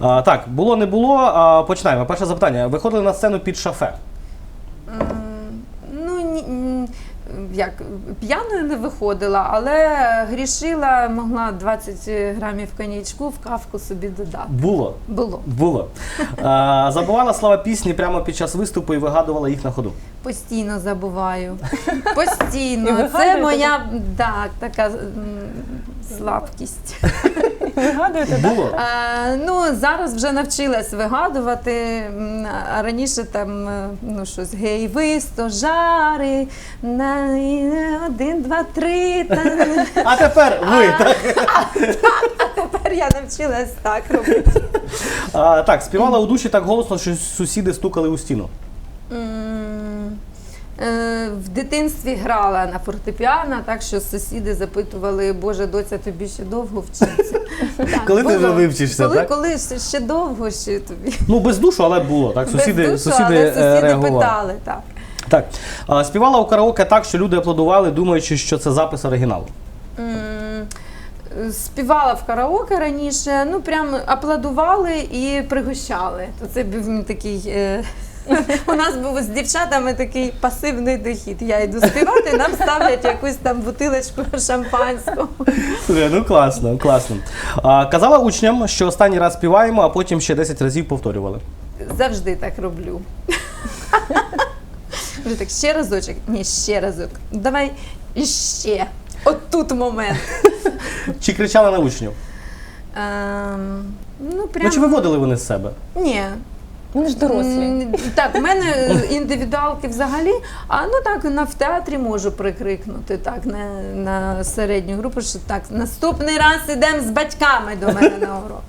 А, так, було не було. А, починаємо. Перше запитання. Виходили на сцену під шафе. М, Ну, ні, м, як п'яною не виходила, але грішила, могла 20 грамів коньячку в кавку собі додати. Було. Було Було. А, забувала слова пісні прямо під час виступу і вигадувала їх на ходу. постійно забуваю. І Постійно. Це вигадуєте, моя так, така м, слабкість. Вигадуєте, так? Було. А, ну, зараз вже навчилась вигадувати. м, А раніше там е, ну, щось гей, ви стожари, на один, два, три. Та... А тепер ви. Так, Тепер я навчилась так робити. а, так співала у душі так голосно, що сусіди стукали у стіну. М, е, В дитинстві грала на фортепіано, так що сусіди запитували, Боже, доця, тобі ще довго вчитися. Коли ти вже вивчишся, коли, так? Коли ще- довго, ще тобі. Ну, без душу, але було. Так, сусіди, Без душу, сусіди, але е, сусіди реагували. питали. Так. Так. А, співала у караоке так, що люди аплодували, думаючи, що це запис оригіналу. Співала в караоке раніше, ну прям аплодували і пригощали. То це був такий. е, У нас був з дівчатами такий пасивний дохід. Я йду співати, нам ставлять якусь там бутилочку шампанського. Слухай, Ну класно, класно. А, казала учням, що останній раз співаємо, а потім ще 10 разів повторювали. Завжди так роблю. Вже так, ще разочок. Ні, ще разок. Давай іще. От тут момент. Чи кричала на учнів? Ем, ну, прям... Ну чи виводили вони з себе? Ні, Вони ж дорослі. Так, в мене індивідуалки взагалі, а ну так на в театрі можу прикрикнути так на, на середню групу, що так наступний раз ідемо з батьками до мене на урок.